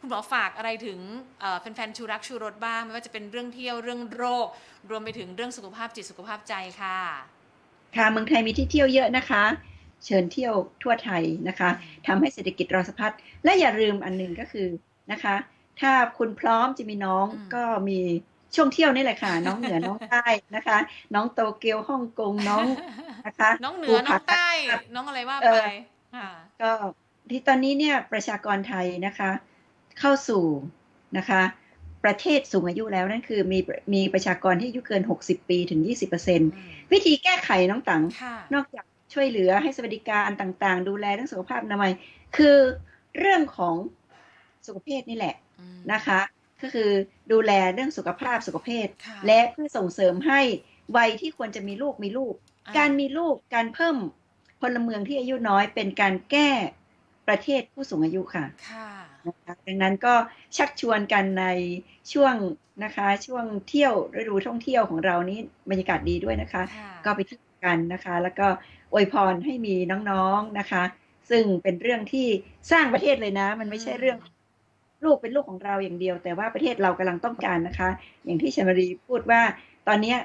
คุณหมอฝากอะไรถึงเอ่อแฟนๆชูรักชูรสบ้าง ไม่ว่าจะเป็นเรื่องเที่ยวเรื่องโรค รวมไปถึงเรื่องสุขภาพจิตสุขภาพใจค่ะ ค่ะเมืองไทยมีที่เที่ยวเยอะนะคะ เชิญเที่ยวทั่วไทยนะคะทำให้เศรษฐกิจเราสะพัดและอย่าลืมอันหนึ่งก็คือนะคะ ถ้าคุณพร้อมจะมีน้องอืมก็มีช่วงเที่ยวนี่แหละค่ะ น้องเหนือน้องใต้นะคะ น้องโตเกียวฮ่องกงน้องนะคะ น้องเหนือน้องใต้ภูผาน้องอะไรว่าเอไปอค่ะก็ที่ตอนนี้เนี่ยประชากรไทยนะคะ เข้าสู่นะคะประเทศสูงอายุแล้วนั่นคือมีมีประชากรที่อายุเกิน 60 ปีถึง 20%วิธีแก้ไขน้องตังค่ะนอกจากช่วยเหลือให้สวัสดิการต่างๆ ดูแลเรื่องสุขภาพอนามัย คือเรื่องของสุขภาพนี่แหละอืมนะคะ ก็คือดูแลเรื่องสุขภาพสุขภาพค่ะและเพื่อส่งเสริมให้วัยที่ควรจะมีลูกมีลูกอ่การมีลูกการเพิ่มพลเมืองที่อายุน้อยเป็นการแก้ประเทศผู้สูงอายุค่ะค่ะ นะคะดังนั้นก็ชักชวนกันในช่วงนะคะ ช่วงเที่ยวฤดูท่องเที่ยวของเรานี้บรรยากาศดีด้วยนะคะค่ะก็ไปเที่ยวกันนะคะ แล้วก็อวยพรให้มีน้องๆนะคะ ซึ่งเป็นเรื่องที่สร้างประเทศเลยนะ มันไม่ใช่เรื่องลูกเป็นลูกของเราอย่างเดียว แต่ว่าประเทศเรากำลังต้องการนะคะ อย่างที่ชมารีพูดว่าตอนเนี้ย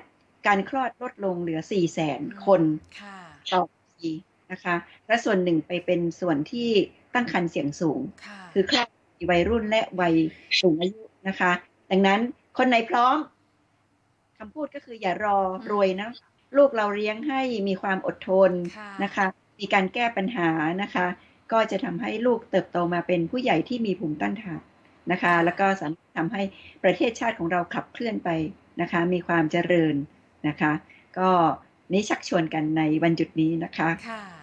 การคลอดลดลงเหลือ4 0 0แสนคนค่ะต่อปี นะคะ และส่วนหนึ่งไปเป็นส่วนที่ตั้งครรภ์เสี่ยงสูงค่ะคือคลอดวัยรุ่นและวัยสูงอายุนะคะ ดังนั้นคนไหนพร้อมคำพูดก็คืออย่ารอรวยนะลูกเราเลี้ยงให้มีความอดทนค่ะนะคะ มีการแก้ปัญหานะคะ ก็จะทำให้ลูกเติบโตมาเป็นผู้ใหญ่ที่มีภูมิต้านทานนะคะ แล้วก็สามารถทำให้ประเทศชาติของเราขับเคลื่อนไปนะคะ มีความเจริญนะคะ ก็นี้ชักชวนกันในวันหยุดนี้นะคะค่ะ